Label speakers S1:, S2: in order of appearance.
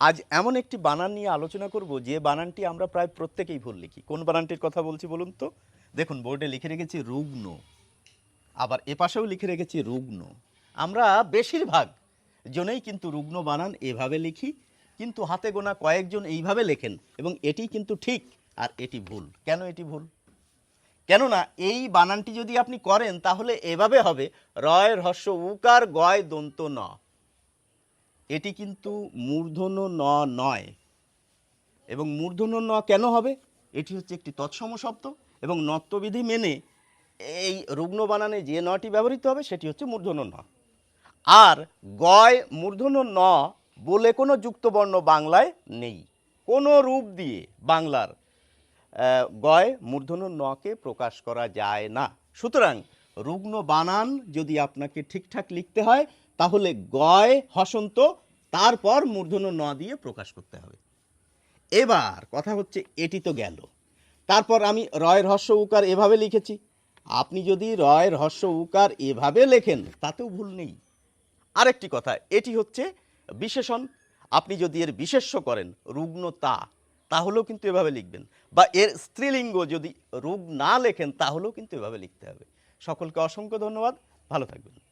S1: আজ এমন একটি বানান নিয়ে আলোচনা করব, যে বানানটি আমরা প্রায় প্রত্যেকেই ভুল লিখি। কোন বানানটির কথা বলছি বলুন তো? দেখুন, বোর্ডে লিখে রেখেছি রুগ্ন। আবার এপাশেও লিখে রেখেছি রুগ্ন। আমরা বেশিরভাগ জনেই কিন্তু রুগ্ন বানান এভাবে লিখি, কিন্তু হাতে গোনা কয়েকজন এইভাবে লেখেন, এবং এটি কিন্তু ঠিক আর এটি ভুল। কেন এটি ভুল? কেননা এই বানানটি যদি আপনি করেন, তাহলে এভাবে হবে, রয় হস্য উকার, গয়, দন্ত, ন। এটি কিন্তু মূর্ধন্য ন নয়। এবং মূর্ধন্য ন কেন হবে? এটি হচ্ছে একটি তৎসম শব্দ এবং নত্যবিধি মেনে এই রুগ্ন বানানে যে নটি ব্যবহৃত হবে, সেটি হচ্ছে মূর্ধন্য ন। আর গয় মূর্ধন্য ন বলে কোনো যুক্তবর্ণ বাংলায় নেই। কোনো রূপ দিয়ে বাংলার গয় মূর্ধন্য নকে প্রকাশ করা যায় না। সুতরাং রুগ্ন বানান যদি আপনাকে ঠিকঠাক লিখতে হয়, তাহলে গয়, হসন্ত, তারপর মূর্ধন্য ন দিয়ে প্রকাশ করতে হবে। এবার কথা হচ্ছে, এটি তো গেল। তারপর আমি রয়ের হস্য উকার এভাবে লিখেছি। আপনি যদি রয়ের হস্য উকার এভাবে লেখেন, তাতেও ভুল নেই। আরেকটি কথা, এটি হচ্ছে বিশেষণ। আপনি যদি এর বিশেষ্য করেন রুগ্নতা তাহলেও কিন্তু এভাবে লিখবেন। বা এর স্ত্রীলিঙ্গ যদি রূপ না লেখেন, তাহলেও কিন্তু এভাবে লিখতে হবে। সকলকে অসংখ্য ধন্যবাদ। ভালো থাকবেন।